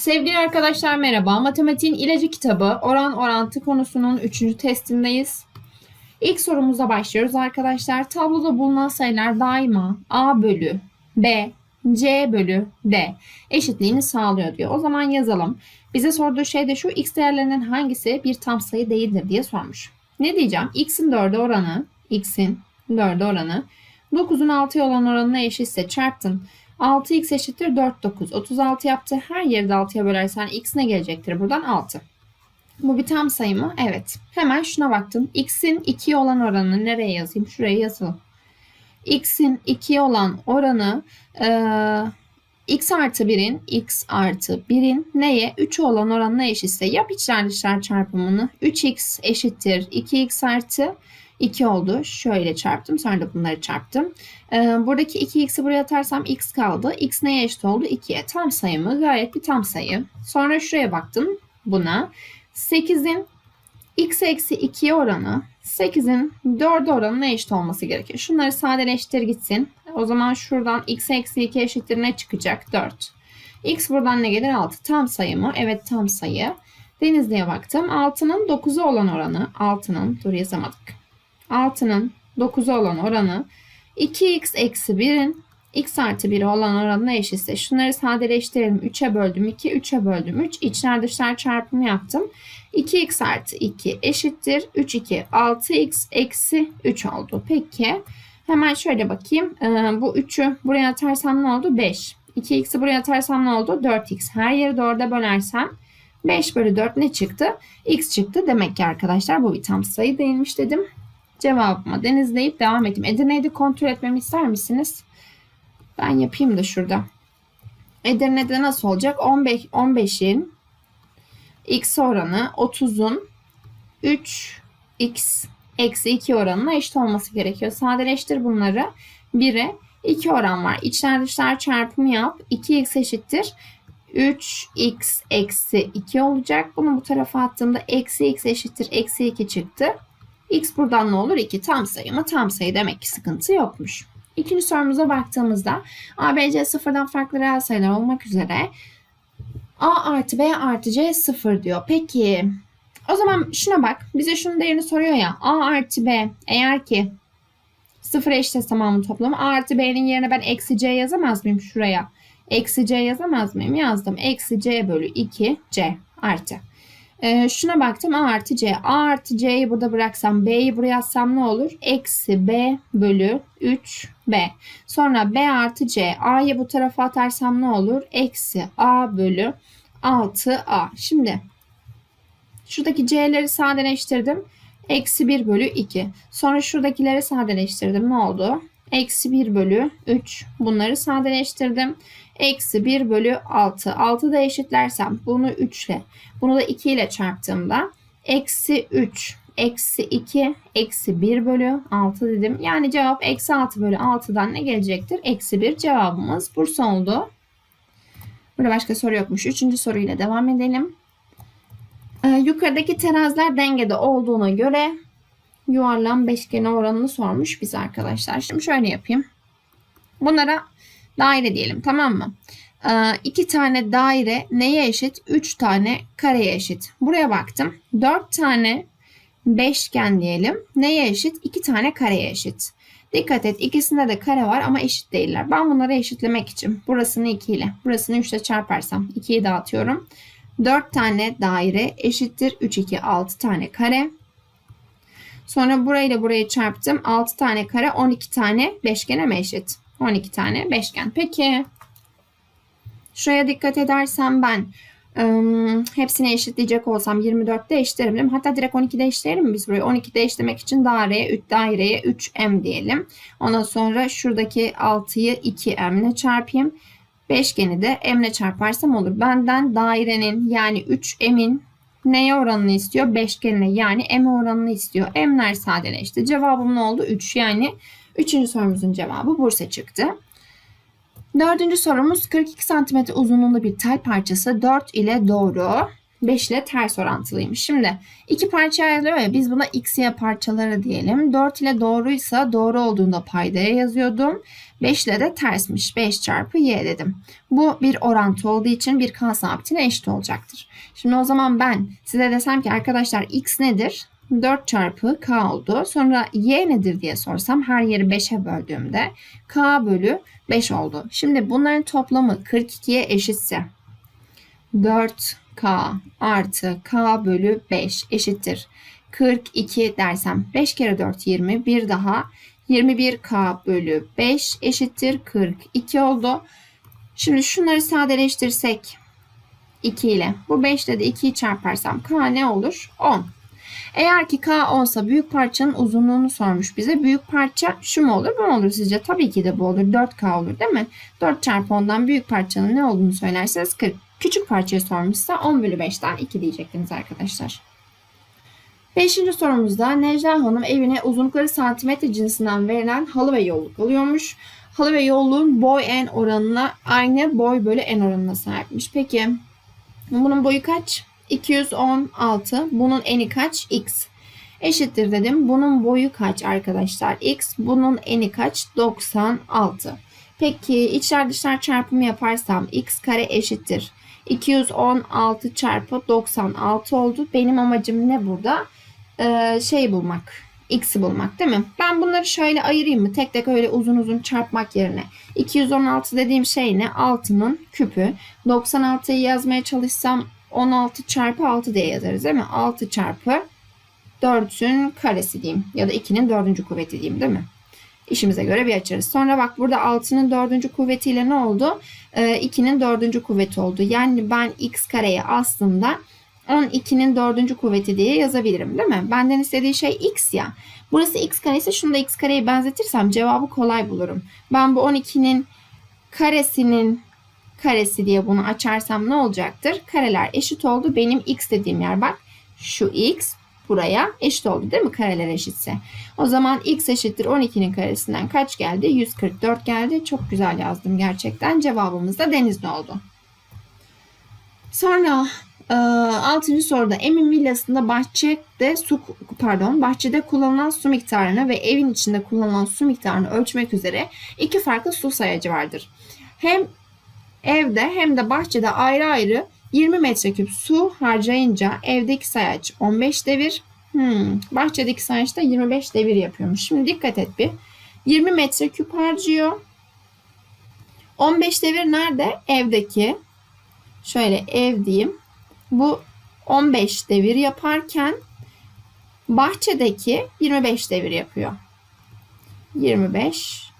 Sevgili arkadaşlar merhaba. Matematiğin ilacı kitabı oran orantı konusunun 3. testindeyiz. İlk sorumuza başlıyoruz arkadaşlar. Tabloda bulunan sayılar daima A bölü B, C bölü D eşitliğini sağlıyor diyor. O zaman yazalım. Bize sorduğu şey de şu x değerlerinden hangisi bir tam sayı değildir diye sormuş. Ne diyeceğim? x'in 4'e oranı, x'in 4'e oranı 9'un 6'ya olan oranına eşitse çarptın. 6x eşittir 4, 9. 36 yaptı. Her yeri de 6'ya bölersen x ne gelecektir? Buradan 6. Bu bir tam sayı mı? Evet. Hemen şuna baktım. x'in 2'ye olan oranını nereye yazayım? Şuraya yazalım. x'in 2'ye olan oranı eee, x artı 1'in x artı 1'in neye? 3'e olan oranına eşitse yap içler dışlar çarpımını. 3x eşittir 2x artı 2 oldu. Şöyle çarptım. Sonra da bunları çarptım. Ee, buradaki 2x'i buraya atarsam x kaldı. x neye eşit oldu? 2'ye. Tam sayı mı? Gayet bir tam sayı. Sonra şuraya baktım buna. 8'in x eksi 2'ye oranı 8'in 4'e oranına eşit olması gerekiyor. Şunları sadeleştir gitsin. O zaman şuradan x eksi 2 eşittir ne çıkacak? 4. x buradan ne gelir? 6. Tam sayı mı? Evet tam sayı. Denizli'ye baktım. 6'nın 9'a olan oranı. 6'nın dur yazamadık. 6'nın 9'a olan oranı 2x eksi 1'in x artı 1'e olan oranına eşitse şunları sadeleştirelim. 3'e böldüm 2, 3'e böldüm 3. İçler dışlar çarpımı yaptım. 2x artı 2 eşittir. 3, 2, 6x eksi 3 oldu. Peki hemen şöyle bakayım. Ee, bu 3'ü buraya atarsam ne oldu? 5. 2x'i buraya atarsam ne oldu? 4x. Her yeri 4'e bölersem 5 bölü 4 ne çıktı? x çıktı. Demek ki arkadaşlar bu bir tam sayı değilmiş dedim. Cevabıma denizleyip devam edeyim. Edirne'yi de kontrol etmemi ister misiniz? Ben yapayım da şurada. Edirne'de nasıl olacak? 15, 15'in x oranı 30'un 3x eksi 2 oranına eşit olması gerekiyor. Sadeleştir bunları. 1'e 2 oran var. İçler dışlar çarpımı yap. 2x eşittir. 3x eksi 2 olacak. Bunu bu tarafa attığımda eksi x eşittir. Eksi 2 çıktı. X buradan ne olur? 2 tam sayı mı? Tam sayı demek ki sıkıntı yokmuş. İkinci sorumuza baktığımızda ABC sıfırdan farklı reel sayılar olmak üzere A artı B artı C sıfır diyor. Peki o zaman şuna bak. Bize şunun değerini soruyor ya. A artı B eğer ki sıfır eşit tamamı toplamı A artı B'nin yerine ben eksi C yazamaz mıyım şuraya? Eksi C yazamaz mıyım? Yazdım. Eksi C bölü 2 C artı. Ee, şuna baktım A artı C. A artı C'yi burada bıraksam B'yi buraya yazsam ne olur? Eksi B bölü 3 B. Sonra B artı C. A'yı bu tarafa atarsam ne olur? Eksi A bölü 6 A. Şimdi şuradaki C'leri sadeleştirdim. Eksi 1 bölü 2. Sonra şuradakileri sadeleştirdim. Ne oldu? Eksi 1 bölü 3. Bunları sadeleştirdim. Eksi 1 bölü 6. 6 da eşitlersem bunu 3 ile bunu da 2 ile çarptığımda eksi 3 eksi 2 eksi 1 bölü 6 dedim. Yani cevap eksi 6 bölü 6'dan ne gelecektir? Eksi 1 cevabımız Bursa oldu. Burada başka soru yokmuş. Üçüncü soruyla devam edelim. Ee, yukarıdaki teraziler dengede olduğuna göre yuvarlan beşgene oranını sormuş biz arkadaşlar. Şimdi şöyle yapayım. Bunlara daire diyelim tamam mı? Ee, iki tane daire neye eşit? Üç tane kareye eşit. Buraya baktım. Dört tane beşgen diyelim. Neye eşit? İki tane kareye eşit. Dikkat et ikisinde de kare var ama eşit değiller. Ben bunları eşitlemek için burasını 2 ile burasını 3 ile çarparsam 2'yi dağıtıyorum. 4 tane daire eşittir 3 2 6 tane kare. Sonra burayla burayı çarptım. 6 tane kare 12 tane beşgene mi eşit? 12 tane beşgen. Peki şuraya dikkat edersem ben ım, hepsini eşitleyecek olsam 24'te eşitlerim Hatta direkt 12'de eşitleyelim mi biz burayı? 12'de eşitlemek için daireye 3 daireye 3m diyelim. Ondan sonra şuradaki 6'yı 2m ile çarpayım. Beşgeni de m ile çarparsam olur. Benden dairenin yani 3m'in neye oranını istiyor? Beşgenine yani m oranını istiyor. M'ler sadeleşti. Cevabım ne oldu? 3 yani Üçüncü sorumuzun cevabı Bursa çıktı. Dördüncü sorumuz 42 cm uzunluğunda bir tel parçası 4 ile doğru 5 ile ters orantılıymış. Şimdi iki parça ayrılıyor ya biz buna x'ye parçaları diyelim. 4 ile doğruysa doğru olduğunda paydaya yazıyordum. 5 ile de tersmiş. 5 çarpı y dedim. Bu bir orantı olduğu için bir k sabitine eşit olacaktır. Şimdi o zaman ben size desem ki arkadaşlar x nedir? 4 çarpı k oldu. Sonra y nedir diye sorsam her yeri 5'e böldüğümde k bölü 5 oldu. Şimdi bunların toplamı 42'ye eşitse 4k artı k bölü 5 eşittir. 42 dersem 5 kere 4 20 bir daha 21k bölü 5 eşittir 42 oldu. Şimdi şunları sadeleştirsek 2 ile bu 5 ile de 2'yi çarparsam k ne olur? 10. Eğer ki k olsa büyük parçanın uzunluğunu sormuş bize. Büyük parça şu mu olur bu mu olur sizce? Tabii ki de bu olur. 4k olur değil mi? 4 çarpı 10'dan büyük parçanın ne olduğunu söylerseniz 40. Küçük parçayı sormuşsa 10 bölü 5'ten 2 diyecektiniz arkadaşlar. Beşinci sorumuzda Necla Hanım evine uzunlukları santimetre cinsinden verilen halı ve yolluk alıyormuş. Halı ve yolluğun boy en oranına aynı boy bölü en oranına sahipmiş. Peki bunun boyu kaç? 216. Bunun eni kaç? X. Eşittir dedim. Bunun boyu kaç arkadaşlar? X. Bunun eni kaç? 96. Peki içler dışlar çarpımı yaparsam x kare eşittir. 216 çarpı 96 oldu. Benim amacım ne burada? Ee, şey bulmak. X'i bulmak değil mi? Ben bunları şöyle ayırayım mı? Tek tek öyle uzun uzun çarpmak yerine. 216 dediğim şey ne? 6'nın küpü. 96'yı yazmaya çalışsam 16 çarpı 6 diye yazarız değil mi? 6 çarpı 4'ün karesi diyeyim. Ya da 2'nin 4. kuvveti diyeyim değil mi? İşimize göre bir açarız. Sonra bak burada 6'nın 4. kuvvetiyle ne oldu? Ee, 2'nin 4. kuvveti oldu. Yani ben x kareye aslında 12'nin 4. kuvveti diye yazabilirim değil mi? Benden istediği şey x ya. Burası x kare ise şunu da x kareye benzetirsem cevabı kolay bulurum. Ben bu 12'nin karesinin karesi diye bunu açarsam ne olacaktır? Kareler eşit oldu. Benim x dediğim yer bak. Şu x buraya eşit oldu değil mi? Kareler eşitse. O zaman x eşittir 12'nin karesinden kaç geldi? 144 geldi. Çok güzel yazdım gerçekten. Cevabımız da denizli oldu. Sonra 6. soruda Emin villasında bahçede su pardon bahçede kullanılan su miktarını ve evin içinde kullanılan su miktarını ölçmek üzere iki farklı su sayacı vardır. Hem evde hem de bahçede ayrı ayrı 20 metreküp su harcayınca evdeki sayaç 15 devir, hmm, bahçedeki sayaç da 25 devir yapıyormuş. Şimdi dikkat et bir. 20 metreküp harcıyor. 15 devir nerede? Evdeki. Şöyle ev diyeyim. Bu 15 devir yaparken bahçedeki 25 devir yapıyor. 25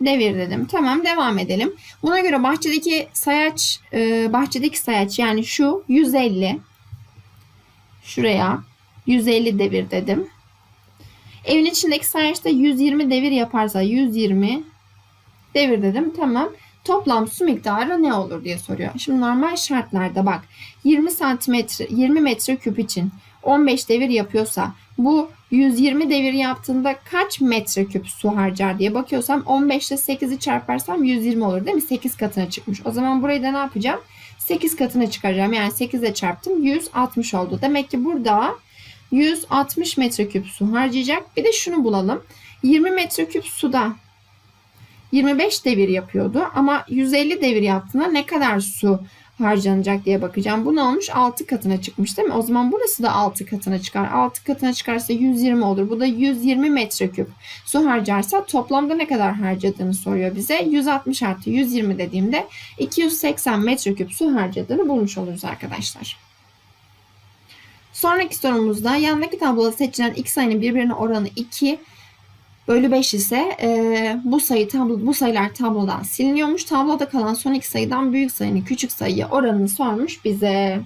devir dedim. Tamam devam edelim. Buna göre bahçedeki sayaç e, bahçedeki sayaç yani şu 150 şuraya 150 devir dedim. Evin içindeki sayaç da 120 devir yaparsa 120 devir dedim. Tamam. Toplam su miktarı ne olur diye soruyor. Şimdi normal şartlarda bak 20 santimetre 20 metre küp için 15 devir yapıyorsa bu 120 devir yaptığında kaç metreküp su harcar diye bakıyorsam 15 ile 8'i çarparsam 120 olur değil mi? 8 katına çıkmış. O zaman burayı da ne yapacağım? 8 katına çıkaracağım. Yani 8 ile çarptım 160 oldu. Demek ki burada 160 metreküp su harcayacak. Bir de şunu bulalım. 20 metreküp suda 25 devir yapıyordu ama 150 devir yaptığında ne kadar su harcanacak diye bakacağım. Bu ne olmuş? 6 katına çıkmış değil mi? O zaman burası da 6 katına çıkar. 6 katına çıkarsa 120 olur. Bu da 120 metreküp. Su harcarsa toplamda ne kadar harcadığını soruyor bize. 160 artı 120 dediğimde 280 metreküp su harcadığını bulmuş oluruz arkadaşlar. Sonraki sorumuzda yandaki tabloda seçilen x sayının birbirine oranı 2 bölü 5 ise e, bu sayı tablo, bu sayılar tablodan siliniyormuş. Tabloda kalan son iki sayıdan büyük sayının küçük sayıya oranını sormuş bize.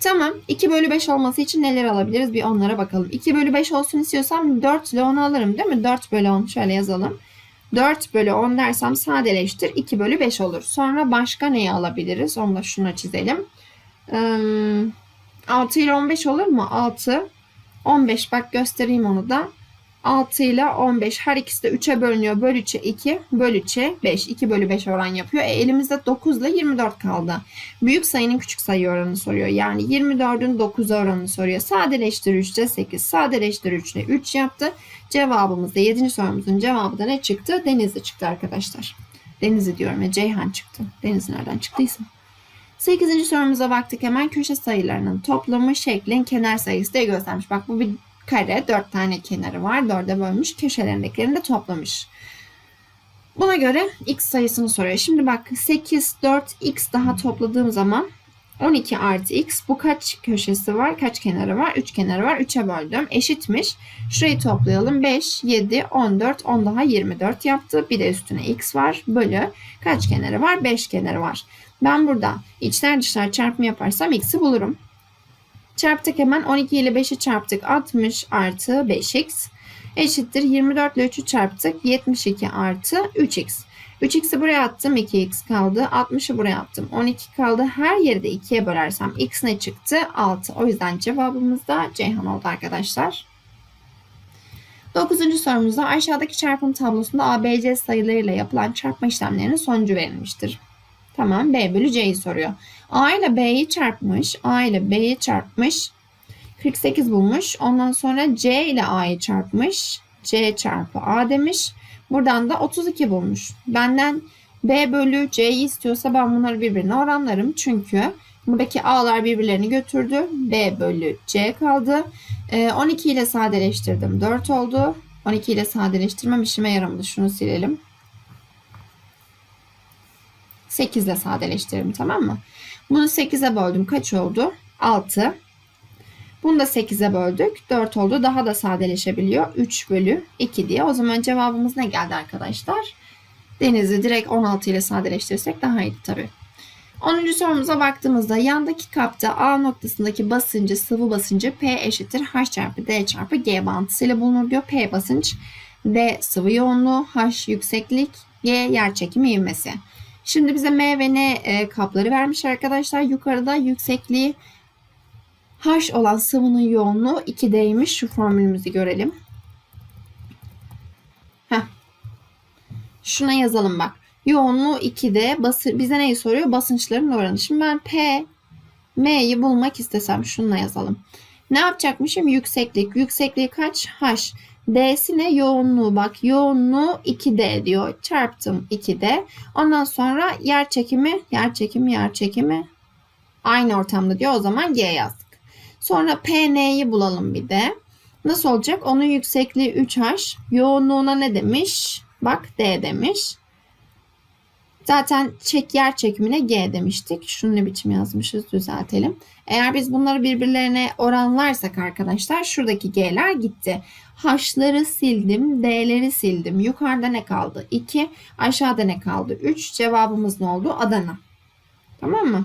Tamam. 2 bölü 5 olması için neler alabiliriz? Bir onlara bakalım. 2 bölü 5 olsun istiyorsam 4 ile 10'u alırım değil mi? 4 bölü 10 şöyle yazalım. 4 bölü 10 dersem sadeleştir. 2 bölü 5 olur. Sonra başka neyi alabiliriz? Onu da şuna çizelim. 6 ile 15 olur mu? 6. 15 bak göstereyim onu da. 6 ile 15 her ikisi de 3'e bölünüyor. Böl 3'e 2, böl 3'e 5. 2 bölü 5 oran yapıyor. E, elimizde 9 ile 24 kaldı. Büyük sayının küçük sayı oranını soruyor. Yani 24'ün 9 oranını soruyor. Sadeleştir 3'te 8. Sadeleştir 3 ile 3 yaptı. Cevabımız da 7. sorumuzun cevabı da ne çıktı? Denizli çıktı arkadaşlar. Denizli diyorum ya Ceyhan çıktı. Deniz nereden çıktıysa. 8. sorumuza baktık hemen köşe sayılarının toplamı şeklin kenar sayısı diye göstermiş. Bak bu bir kare 4 tane kenarı var. 4'e bölmüş köşelerindekilerini de toplamış. Buna göre x sayısını soruyor. Şimdi bak 8, 4, x daha topladığım zaman 12 artı x bu kaç köşesi var? Kaç kenarı var? 3 kenarı var. 3'e böldüm. Eşitmiş. Şurayı toplayalım. 5, 7, 14, 10 daha 24 yaptı. Bir de üstüne x var. Bölü kaç kenarı var? 5 kenarı var. Ben burada içler dışlar çarpımı yaparsam x'i bulurum. Çarptık hemen 12 ile 5'i çarptık 60 artı 5x eşittir 24 ile 3'ü çarptık 72 artı 3x. 3x'i buraya attım 2x kaldı 60'ı buraya attım 12 kaldı her yeri de 2'ye bölersem x ne çıktı 6 o yüzden cevabımız da Ceyhan oldu arkadaşlar. 9. sorumuzda aşağıdaki çarpım tablosunda ABC sayılarıyla yapılan çarpma işlemlerinin sonucu verilmiştir. Tamam B bölü C'yi soruyor. A ile B'yi çarpmış. A ile B'yi çarpmış. 48 bulmuş. Ondan sonra C ile A'yı çarpmış. C çarpı A demiş. Buradan da 32 bulmuş. Benden B bölü C'yi istiyorsa ben bunları birbirine oranlarım. Çünkü buradaki A'lar birbirlerini götürdü. B bölü C kaldı. Ee, 12 ile sadeleştirdim. 4 oldu. 12 ile sadeleştirmem işime yaramadı. Şunu silelim. 8 ile sadeleştirelim tamam mı? Bunu 8'e böldüm. Kaç oldu? 6. Bunu da 8'e böldük. 4 oldu. Daha da sadeleşebiliyor. 3 bölü 2 diye. O zaman cevabımız ne geldi arkadaşlar? Denizi direkt 16 ile sadeleştirirsek daha iyiydi tabii. 10. sorumuza baktığımızda yandaki kapta A noktasındaki basıncı sıvı basıncı P eşittir H çarpı D çarpı G bağıntısıyla bulunur diyor. P basınç, D sıvı yoğunluğu, H yükseklik, G yer çekimi ivmesi. Şimdi bize M ve N e, kapları vermiş arkadaşlar. Yukarıda yüksekliği H olan sıvının yoğunluğu 2D'ymiş. Şu formülümüzü görelim. Heh. Şuna yazalım bak. Yoğunluğu 2D. Bası, bize neyi soruyor? Basınçların oranı. Şimdi ben P, M'yi bulmak istesem şununla yazalım. Ne yapacakmışım? Yükseklik. Yüksekliği kaç? H. D'si ne? Yoğunluğu. Bak yoğunluğu 2D diyor. Çarptım 2D. Ondan sonra yer çekimi, yer çekimi, yer çekimi aynı ortamda diyor. O zaman G yazdık. Sonra PN'yi bulalım bir de. Nasıl olacak? Onun yüksekliği 3H. Yoğunluğuna ne demiş? Bak D demiş. Zaten çek yer çekimine G demiştik. Şunu ne biçim yazmışız düzeltelim. Eğer biz bunları birbirlerine oranlarsak arkadaşlar şuradaki G'ler gitti. H'ları sildim, D'leri sildim. Yukarıda ne kaldı? 2. Aşağıda ne kaldı? 3. Cevabımız ne oldu? Adana. Tamam mı?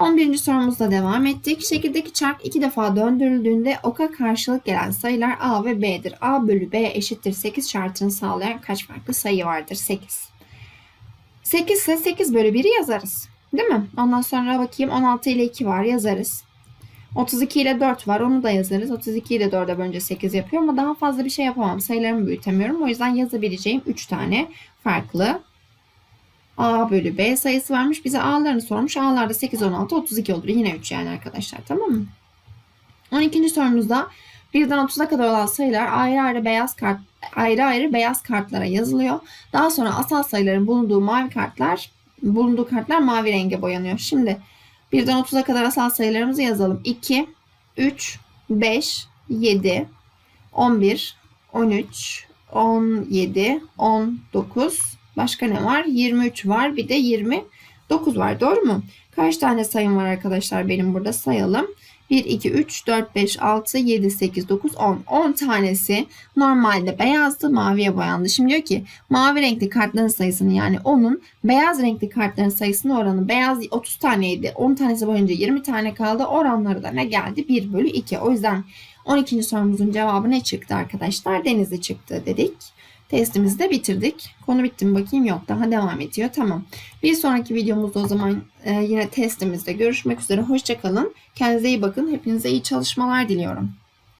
11. sorumuzla devam ettik. Şekildeki çark iki defa döndürüldüğünde oka karşılık gelen sayılar A ve B'dir. A bölü B eşittir 8 şartını sağlayan kaç farklı sayı vardır? 8. 8 ise 8 bölü 1'i yazarız. Değil mi? Ondan sonra bakayım 16 ile 2 var yazarız. 32 ile 4 var onu da yazarız. 32 ile 4'e bölünce 8 yapıyor ama daha fazla bir şey yapamam. Sayılarımı büyütemiyorum. O yüzden yazabileceğim 3 tane farklı A bölü B sayısı varmış. Bize A'larını sormuş. A'larda 8, 16, 32 olur. Yine 3 yani arkadaşlar. Tamam mı? 12. sorumuzda 1'den 30'a kadar olan sayılar ayrı ayrı beyaz kart ayrı ayrı beyaz kartlara yazılıyor. Daha sonra asal sayıların bulunduğu mavi kartlar bulunduğu kartlar mavi renge boyanıyor. Şimdi 1'den 30'a kadar asal sayılarımızı yazalım. 2, 3, 5, 7, 11, 13, 17, 19, başka ne var? 23 var bir de 29 var doğru mu? Kaç tane sayım var arkadaşlar benim burada sayalım. 1, 2, 3, 4, 5, 6, 7, 8, 9, 10. 10 tanesi normalde beyazdı maviye boyandı. Şimdi diyor ki mavi renkli kartların sayısını yani onun beyaz renkli kartların sayısının oranı beyaz 30 taneydi. 10 tanesi boyunca 20 tane kaldı. Oranları da ne geldi? 1 bölü 2. O yüzden 12. sorumuzun cevabı ne çıktı arkadaşlar? Denizli çıktı dedik. Testimizi de bitirdik. Konu bitti mi bakayım yok daha devam ediyor. Tamam. Bir sonraki videomuzda o zaman e, yine testimizde görüşmek üzere. Hoşçakalın. Kendinize iyi bakın. Hepinize iyi çalışmalar diliyorum.